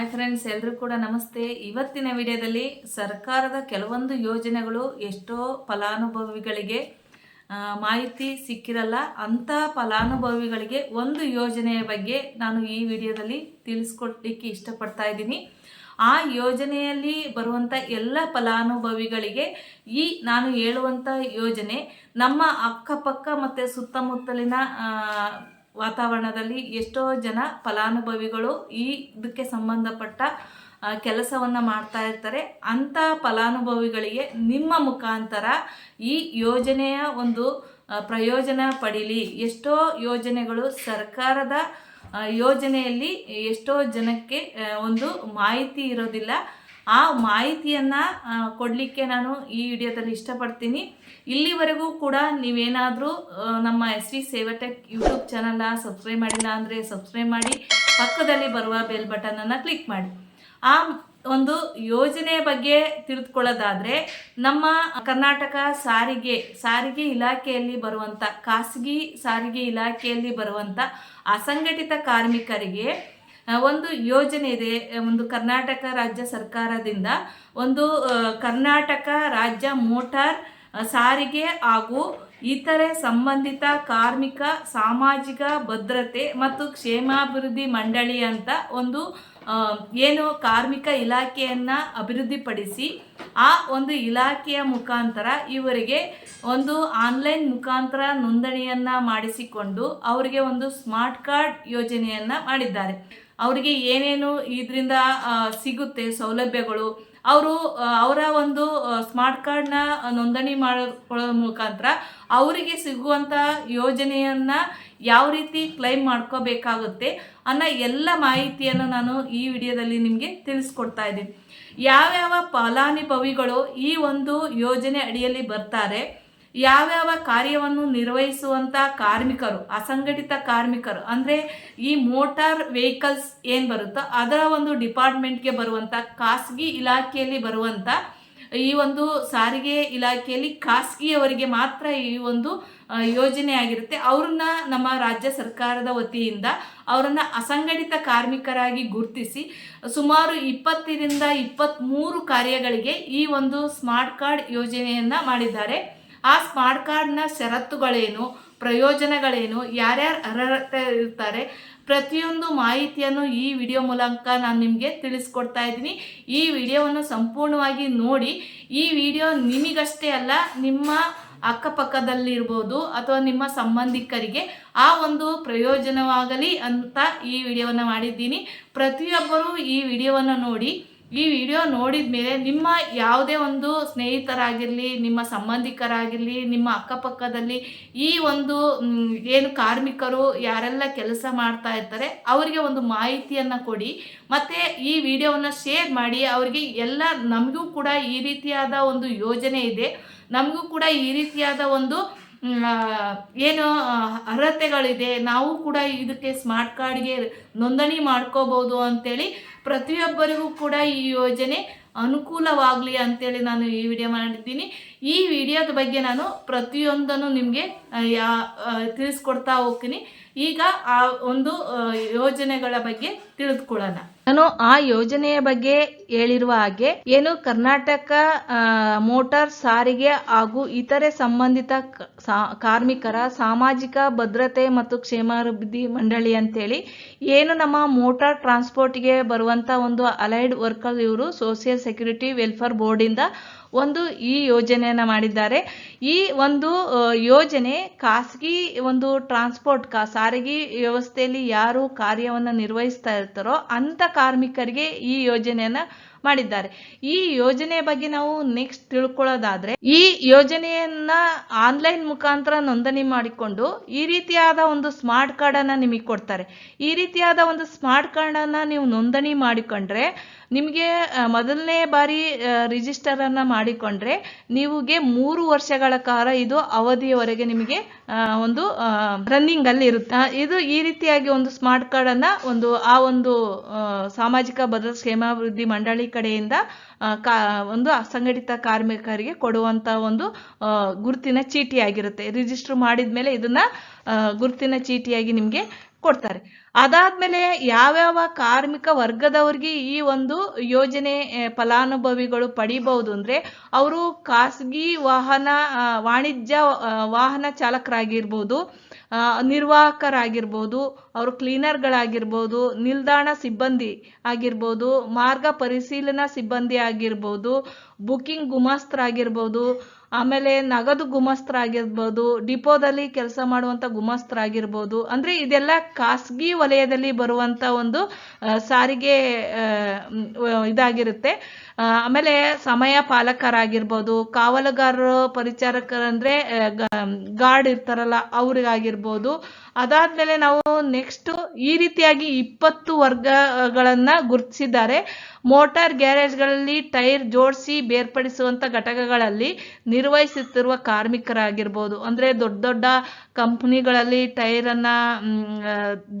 Hi friends ಎಲ್ಲರೂ ಕೂಡ ನಮಸ್ತೆ. ಇವತ್ತಿನ ವಿಡಿಯೋದಲ್ಲಿ ಸರ್ಕಾರದ ಕೆಲವೊಂದು ಯೋಜನೆಗಳು ಎಷ್ಟೋ ಫಲಾನುಭವಿಗಳಿಗೆ ಮಾಹಿತಿ ಸಿಕ್ಕಿರಲ್ಲ ಅಂಥ ಫಲಾನುಭವಿಗಳಿಗೆ ಒಂದು ಯೋಜನೆಯ ಬಗ್ಗೆ ನಾನು ಈ ವಿಡಿಯೋದಲ್ಲಿ ತಿಳಿಸ್ಕೊಡ್ಲಿಕ್ಕೆ ಇಷ್ಟಪಡ್ತಾ ಇದ್ದೀನಿ. ಆ ಯೋಜನೆಯಲ್ಲಿ ಬರುವಂಥ ಎಲ್ಲ ಫಲಾನುಭವಿಗಳಿಗೆ ಈ ನಾನು ಹೇಳುವಂಥ ಯೋಜನೆ ನಮ್ಮ ಅಕ್ಕಪಕ್ಕ ಮತ್ತು ಸುತ್ತಮುತ್ತಲಿನ ವಾತಾವರಣದಲ್ಲಿ ಎಷ್ಟೋ ಜನ ಫಲಾನುಭವಿಗಳು ಈ ಇದಕ್ಕೆ ಸಂಬಂಧಪಟ್ಟ ಕೆಲಸವನ್ನು ಮಾಡ್ತಾ ಇರ್ತಾರೆ. ಅಂಥ ಫಲಾನುಭವಿಗಳಿಗೆ ನಿಮ್ಮ ಮುಖಾಂತರ ಈ ಯೋಜನೆಯ ಒಂದು ಪ್ರಯೋಜನ ಪಡೀಲಿ. ಎಷ್ಟೋ ಯೋಜನೆಗಳು ಸರ್ಕಾರದ ಯೋಜನೆಯಲ್ಲಿ ಎಷ್ಟೋ ಜನಕ್ಕೆ ಒಂದು ಮಾಹಿತಿ ಇರೋದಿಲ್ಲ. ಆ ಮಾಹಿತಿಯನ್ನು ಕೊಡಲಿಕ್ಕೆ ನಾನು ಈ ವಿಡಿಯೋದಲ್ಲಿ ಇಷ್ಟಪಡ್ತೀನಿ. ಇಲ್ಲಿವರೆಗೂ ಕೂಡ ನೀವೇನಾದರೂ ನಮ್ಮ ಎಸ್ ವಿ ಸೇವಟೆಕ್ ಯೂಟ್ಯೂಬ್ ಚಾನಲ್ನ ಸಬ್ಸ್ಕ್ರೈಬ್ ಮಾಡಿಲ್ಲ ಅಂದರೆ ಸಬ್ಸ್ಕ್ರೈಬ್ ಮಾಡಿ, ಪಕ್ಕದಲ್ಲಿ ಬರುವ ಬೆಲ್ ಬಟನನ್ನು ಕ್ಲಿಕ್ ಮಾಡಿ. ಆ ಒಂದು ಯೋಜನೆಯ ಬಗ್ಗೆ ತಿಳಿದುಕೊಳ್ಳೋದಾದರೆ ನಮ್ಮ ಕರ್ನಾಟಕ ಸಾರಿಗೆ ಸಾರಿಗೆ ಇಲಾಖೆಯಲ್ಲಿ ಬರುವಂಥ ಖಾಸಗಿ ಸಾರಿಗೆ ಇಲಾಖೆಯಲ್ಲಿ ಬರುವಂಥ ಅಸಂಘಟಿತ ಕಾರ್ಮಿಕರಿಗೆ ಒಂದು ಯೋಜನೆ ಇದೆ ಒಂದು ಕರ್ನಾಟಕ ರಾಜ್ಯ ಸರ್ಕಾರದಿಂದ ಒಂದು ಕರ್ನಾಟಕ ರಾಜ್ಯ ಮೋಟಾರ್ ಸಾರಿಗೆ ಹಾಗೂ ಇತರೆ ಸಂಬಂಧಿತ ಕಾರ್ಮಿಕ ಸಾಮಾಜಿಕ ಭದ್ರತೆ ಮತ್ತು ಕ್ಷೇಮಾಭಿವೃದ್ಧಿ ಮಂಡಳಿ ಅಂತ ಒಂದು ಏನು ಕಾರ್ಮಿಕ ಇಲಾಖೆಯನ್ನು ಅಭಿವೃದ್ಧಿಪಡಿಸಿ ಆ ಒಂದು ಇಲಾಖೆಯ ಮುಖಾಂತರ ಇವರಿಗೆ ಒಂದು ಆನ್ಲೈನ್ ಮುಖಾಂತರ ನೋಂದಣಿಯನ್ನು ಮಾಡಿಸಿಕೊಂಡು ಅವರಿಗೆ ಒಂದು ಸ್ಮಾರ್ಟ್ ಕಾರ್ಡ್ ಯೋಜನೆಯನ್ನು ಮಾಡಿದ್ದಾರೆ. ಅವರಿಗೆ ಏನೇನು ಇದರಿಂದ ಸಿಗುತ್ತೆ ಸೌಲಭ್ಯಗಳು, ಅವರು ಅವರ ಒಂದು ಸ್ಮಾರ್ಟ್ ಕಾರ್ಡ್ನ ನೋಂದಣಿ ಮಾಡಿಕೊಳ್ಳೋ ಮುಖಾಂತರ ಅವರಿಗೆ ಸಿಗುವಂಥ ಯೋಜನೆಯನ್ನು ಯಾವ ರೀತಿ ಕ್ಲೈಮ್ ಮಾಡ್ಕೋಬೇಕಾಗುತ್ತೆ ಅನ್ನೋ ಎಲ್ಲ ಮಾಹಿತಿಯನ್ನು ನಾನು ಈ ವಿಡಿಯೋದಲ್ಲಿ ನಿಮಗೆ ತಿಳಿಸ್ಕೊಡ್ತಾ ಇದ್ದೀನಿ. ಯಾವ್ಯಾವ ಫಲಾನುಭವಿಗಳು ಈ ಒಂದು ಯೋಜನೆ ಅಡಿಯಲ್ಲಿ ಬರ್ತಾರೆ ಯಾವ್ಯಾವ ಕಾರ್ಯವನ್ನು ನಿರ್ವಹಿಸುವಂಥ ಕಾರ್ಮಿಕರು, ಅಸಂಘಟಿತ ಕಾರ್ಮಿಕರು, ಅಂದರೆ ಈ ಮೋಟಾರ್ ವೆಹಿಕಲ್ಸ್ ಏನು ಬರುತ್ತೋ ಅದರ ಒಂದು ಡಿಪಾರ್ಟ್ಮೆಂಟ್ಗೆ ಬರುವಂಥ ಖಾಸಗಿ ಇಲಾಖೆಯಲ್ಲಿ ಬರುವಂಥ ಈ ಒಂದು ಸಾರಿಗೆ ಇಲಾಖೆಯಲ್ಲಿ ಖಾಸಗಿಯವರಿಗೆ ಮಾತ್ರ ಈ ಒಂದು ಯೋಜನೆ ಆಗಿರುತ್ತೆ. ಅವ್ರನ್ನ ನಮ್ಮ ರಾಜ್ಯ ಸರ್ಕಾರದ ವತಿಯಿಂದ ಅವರನ್ನು ಅಸಂಘಟಿತ ಕಾರ್ಮಿಕರಾಗಿ ಗುರುತಿಸಿ ಸುಮಾರು ಇಪ್ಪತ್ತರಿಂದ ಇಪ್ಪತ್ತ್ಮೂರು ಕಾರ್ಯಗಳಿಗೆ ಈ ಒಂದು ಸ್ಮಾರ್ಟ್ ಕಾರ್ಡ್ ಯೋಜನೆಯನ್ನು ಮಾಡಿದ್ದಾರೆ. ಆ ಸ್ಮಾರ್ಟ್ ಕಾರ್ಡ್ನ ಷರತ್ತುಗಳೇನು, ಪ್ರಯೋಜನಗಳೇನು, ಯಾರ್ಯಾರು ಅರ್ಹತೆ ಇರ್ತಾರೆ, ಪ್ರತಿಯೊಂದು ಮಾಹಿತಿಯನ್ನು ಈ ವಿಡಿಯೋ ಮೂಲಕ ನಾನು ನಿಮಗೆ ತಿಳಿಸ್ಕೊಡ್ತಾ ಇದ್ದೀನಿ. ಈ ವಿಡಿಯೋವನ್ನು ಸಂಪೂರ್ಣವಾಗಿ ನೋಡಿ, ಈ ವಿಡಿಯೋ ನಿಮಗಷ್ಟೇ ಅಲ್ಲ, ನಿಮ್ಮ ಅಕ್ಕಪಕ್ಕದಲ್ಲಿರ್ಬೋದು ಅಥವಾ ನಿಮ್ಮ ಸಂಬಂಧಿಕರಿಗೆ ಆ ಒಂದು ಪ್ರಯೋಜನವಾಗಲಿ ಅಂತ ಈ ವಿಡಿಯೋವನ್ನು ಮಾಡಿದ್ದೀನಿ. ಪ್ರತಿಯೊಬ್ಬರೂ ಈ ವಿಡಿಯೋವನ್ನು ನೋಡಿ ಈ ವಿಡಿಯೋ ನೋಡಿದ ಮೇಲೆ ನಿಮ್ಮ ಯಾವುದೇ ಒಂದು ಸ್ನೇಹಿತರಾಗಿರಲಿ, ನಿಮ್ಮ ಸಂಬಂಧಿಕರಾಗಿರಲಿ, ನಿಮ್ಮ ಅಕ್ಕಪಕ್ಕದಲ್ಲಿ ಈ ಒಂದು ಏನು ಕಾರ್ಮಿಕರು ಯಾರೆಲ್ಲ ಕೆಲಸ ಮಾಡ್ತಾ ಇರ್ತಾರೆ, ಅವರಿಗೆ ಒಂದು ಮಾಹಿತಿಯನ್ನು ಕೊಡಿ. ಮತ್ತು ಈ ವಿಡಿಯೋವನ್ನು ಶೇರ್ ಮಾಡಿ. ಅವರಿಗೆ ಎಲ್ಲ, ನಮಗೂ ಕೂಡ ಈ ರೀತಿಯಾದ ಒಂದು ಯೋಜನೆ ಇದೆ. ನಮಗೂ ಕೂಡ ಈ ರೀತಿಯಾದ ಒಂದು ಏನು ಅರ್ಹತೆಗಳಿದೆ. ನಾವು ಕೂಡ ಇದಕ್ಕೆ ಸ್ಮಾರ್ಟ್ ಕಾರ್ಡ್ಗೆ ನೋಂದಣಿ ಮಾಡ್ಕೋಬೋದು ಅಂತೇಳಿ ಪ್ರತಿಯೊಬ್ಬರಿಗೂ ಕೂಡ ಈ ಯೋಜನೆ ಅನುಕೂಲವಾಗಲಿ ಅಂತೇಳಿ ನಾನು ಈ ವಿಡಿಯೋ ಮಾಡಿದ್ದೀನಿ. ಈ ವಿಡಿಯೋದ ಬಗ್ಗೆ ನಾನು ಪ್ರತಿಯೊಂದನ್ನು ನಿಮಗೆ ಯಾ ತಿಳಿಸ್ಕೊಡ್ತಾ ಹೋಗ್ತೀನಿ. ಈಗ ಆ ಒಂದು ಯೋಜನೆಗಳ ಬಗ್ಗೆ ತಿಳಿದುಕೊಳ್ಳೋಣ. ನಾನು ಆ ಯೋಜನೆಯ ಬಗ್ಗೆ ಹೇಳಿರುವ ಹಾಗೆ, ಏನು ಕರ್ನಾಟಕ ಮೋಟಾರ್ ಸಾರಿಗೆ ಹಾಗೂ ಇತರೆ ಸಂಬಂಧಿತ ಕಾರ್ಮಿಕರ ಸಾಮಾಜಿಕ ಭದ್ರತೆ ಮತ್ತು ಕ್ಷೇಮಾಭಿವೃದ್ಧಿ ಮಂಡಳಿ ಅಂತೇಳಿ, ಏನು ನಮ್ಮ ಮೋಟಾರ್ ಟ್ರಾನ್ಸ್ಪೋರ್ಟ್ಗೆ ಬರುವಂತ ಒಂದು ಅಲೈಡ್ ವರ್ಕರ್ ಇವರು ಸೋಷಿಯಲ್ ಸೆಕ್ಯೂರಿಟಿ ವೆಲ್ಫೇರ್ ಬೋರ್ಡಿಂದ ಒಂದು ಈ ಯೋಜನೆಯನ್ನು ಮಾಡಿದ್ದಾರೆ. ಈ ಒಂದು ಯೋಜನೆ ಖಾಸಗಿ ಒಂದು ಟ್ರಾನ್ಸ್ಪೋರ್ಟ್, ಕಾ, ಸಾರಿಗೆ ವ್ಯವಸ್ಥೆಯಲ್ಲಿ ಯಾರು ಕಾರ್ಯವನ್ನು ನಿರ್ವಹಿಸ್ತಾ ಇರ್ತಾರೋ ಅಂಥ ಕಾರ್ಮಿಕರಿಗೆ ಈ ಯೋಜನೆಯನ್ನ ಮಾಡಿದ್ದಾರೆ. ಈ ಯೋಜನೆ ಬಗ್ಗೆ ನಾವು ನೆಕ್ಸ್ಟ್ ತಿಳ್ಕೊಳ್ಳೋದಾದ್ರೆ, ಈ ಯೋಜನೆಯನ್ನ ಆನ್ಲೈನ್ ಮುಖಾಂತರ ನೋಂದಣಿ ಮಾಡಿಕೊಂಡು ಈ ರೀತಿಯಾದ ಒಂದು ಸ್ಮಾರ್ಟ್ ಕಾರ್ಡ್ ಅನ್ನ ನಿಮಗೆ ಕೊಡ್ತಾರೆ. ಈ ರೀತಿಯಾದ ಒಂದು ಸ್ಮಾರ್ಟ್ ಕಾರ್ಡ್ ಅನ್ನ ನೀವು ನೋಂದಣಿ ಮಾಡಿಕೊಂಡ್ರೆ ನಿಮಗೆ ಮೊದಲನೇ ಬಾರಿ ರಿಜಿಸ್ಟರ್ ಅನ್ನ ಮಾಡಿಕೊಂಡ್ರೆ ನಿಮಗೆ ಮೂರು ವರ್ಷಗಳ ಕಾಲ ಇದು ಅವಧಿಯವರೆಗೆ ನಿಮಗೆ ಒಂದು ರನ್ನಿಂಗ್ ಅಲ್ಲಿ ಇರುತ್ತೆ ಇದು ಈ ರೀತಿಯಾಗಿ ಒಂದು ಸ್ಮಾರ್ಟ್ ಕಾರ್ಡ್ ಒಂದು, ಆ ಒಂದು ಸಾಮಾಜಿಕ ಭದ್ರತಾ ಕ್ಷೇಮಾಭಿವೃದ್ಧಿ ಮಂಡಳಿ ಕಡೆಯಿಂದ ಒಂದು ಅಸಂಘಟಿತ ಕಾರ್ಮಿಕರಿಗೆ ಕೊಡುವಂತ ಒಂದು ಗುರುತಿನ ಚೀಟಿ ಆಗಿರುತ್ತೆ ರಿಜಿಸ್ಟರ್ ಮಾಡಿದ ಮೇಲೆ ಇದನ್ನ ಗುರುತಿನ ಚೀಟಿಯಾಗಿ ನಿಮಗೆ ಕೊಡ್ತಾರೆ. ಅದಾದ್ಮೇಲೆ ಯಾವ್ಯಾವ ಕಾರ್ಮಿಕ ವರ್ಗದವ್ರಿಗೆ ಈ ಒಂದು ಯೋಜನೆ ಫಲಾನುಭವಿಗಳು ಪಡಿಬಹುದು ಅಂದ್ರೆ ಅವರು ಖಾಸಗಿ ವಾಹನ ವಾಣಿಜ್ಯ ವಾಹನ ಚಾಲಕರಾಗಿರ್ಬೋದು ನಿರ್ವಾಹಕರಾಗಿರ್ಬೋದು, ಅವರು ಕ್ಲೀನರ್ಗಳಾಗಿರ್ಬೋದು, ನಿಲ್ದಾಣ ಸಿಬ್ಬಂದಿ ಆಗಿರ್ಬೋದು, ಮಾರ್ಗ ಪರಿಶೀಲನಾ ಸಿಬ್ಬಂದಿ ಆಗಿರ್ಬೋದು, ಬುಕಿಂಗ್ ಗುಮಾಸ್ತರಾಗಿರ್ಬೋದು ಆಮೇಲೆ ನಗದು ಗುಮಸ್ತರಾಗಿರ್ಬೋದು, ಡಿಪೋದಲ್ಲಿ ಕೆಲಸ ಮಾಡುವಂತ ಗುಮಸ್ತರಾಗಿರ್ಬೋದು, ಅಂದ್ರೆ ಇದೆಲ್ಲ ಖಾಸಗಿ ವಲಯದಲ್ಲಿ ಬರುವಂತ ಒಂದು ಸಾರಿಗೆ ಇದಾಗಿರುತ್ತೆ. ಆಮೇಲೆ ಸಮಯ ಪಾಲಕರಾಗಿರ್ಬೋದು, ಕಾವಲುಗಾರರು, ಪರಿಚಾರಕರಂದ್ರೆ ಗಾರ್ಡ್ ಇರ್ತಾರಲ್ಲ, ಅವ್ರಿಗಾಗಿರ್ಬೋದು. ಅದಾದ್ಮೇಲೆ ನಾವು ನೆಕ್ಸ್ಟ್ ಈ ರೀತಿಯಾಗಿ ಇಪ್ಪತ್ತು ವರ್ಗಗಳನ್ನ ಗುರುತಿಸಿದ್ದಾರೆ. ಮೋಟಾರ್ ಗ್ಯಾರೇಜ್ಗಳಲ್ಲಿ ಟೈರ್ ಜೋಡಿಸಿ ಬೇರ್ಪಡಿಸುವಂಥ ಘಟಕಗಳಲ್ಲಿ ನಿರ್ವಹಿಸುತ್ತಿರುವ ಕಾರ್ಮಿಕರಾಗಿರ್ಬೋದು. ಅಂದರೆ ದೊಡ್ಡ ದೊಡ್ಡ ಕಂಪ್ನಿಗಳಲ್ಲಿ ಟೈರನ್ನು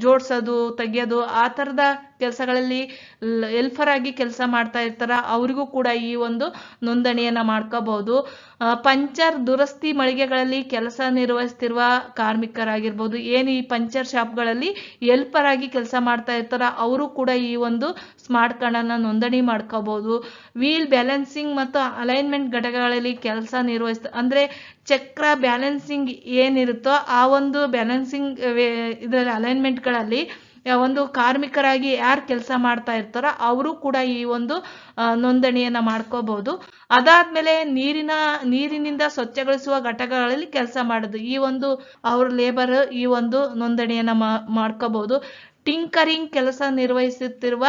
ಜೋಡಿಸೋದು, ತೆಗೆಯೋದು, ಆ ತರದ ಕೆಲಸಗಳಲ್ಲಿ ಎಲ್ಫರ್ ಆಗಿ ಕೆಲಸ ಮಾಡ್ತಾ ಇರ್ತಾರ, ಅವರಿಗೂ ಕೂಡ ಈ ಒಂದು ನೋಂದಣಿಯನ್ನ ಮಾಡ್ಕೋಬಹುದು. ಪಂಚರ್ ದುರಸ್ತಿ ಮಳಿಗೆಗಳಲ್ಲಿ ಕೆಲಸ ನಿರ್ವಹಿಸ್ತಿರುವ ಕಾರ್ಮಿಕರಾಗಿರ್ಬೋದು, ಏನು ಈ ಪಂಚರ್ ಶಾಪ್ಗಳಲ್ಲಿ ಎಲ್ಪರ್ ಆಗಿ ಕೆಲಸ ಮಾಡ್ತಾ ಇರ್ತಾರ, ಅವರು ಕೂಡ ಈ ಒಂದು ಸ್ಮಾರ್ಟ್ ಕಾರ್ಡನ್ನು ನೋಂದಣಿ ಮಾಡ್ಕೋಬಹುದು. ವೀಲ್ ಬ್ಯಾಲೆನ್ಸಿಂಗ್ ಮತ್ತು ಅಲೈನ್ಮೆಂಟ್ ಘಟಕಗಳಲ್ಲಿ ಕೆಲಸ ನಿರ್ವಹಿಸ್ತ, ಅಂದ್ರೆ ಚಕ್ರ ಬ್ಯಾಲೆನ್ಸಿಂಗ್ ಏನಿರುತ್ತೋ ಆ ಒಂದು ಬ್ಯಾಲೆನ್ಸಿಂಗ್ ಇದರಲ್ಲಿ ಅಲೈನ್ಮೆಂಟ್ಗಳಲ್ಲಿ ಒಂದು ಕಾರ್ಮಿಕರಾಗಿ ಯಾರು ಕೆಲಸ ಮಾಡ್ತಾ ಇರ್ತಾರೋ ಅವರು ಕೂಡ ಈ ಒಂದು ನೋಂದಣಿಯನ್ನ ಮಾಡ್ಕೋಬಹುದು. ಅದಾದ್ಮೇಲೆ ನೀರಿನ, ನೀರಿನಿಂದ ಸ್ವಚ್ಛಗೊಳಿಸುವ ಘಟಕಗಳಲ್ಲಿ ಕೆಲಸ ಮಾಡೋದು. ಈ ಒಂದು, ಅವ್ರ ಲೇಬರ್ ಈ ಒಂದು ನೋಂದಣಿಯನ್ನ ಮಾಡ್ಕೋಬಹುದು. ಟಿಂಕರಿಂಗ್ ಕೆಲಸ ನಿರ್ವಹಿಸುತ್ತಿರುವ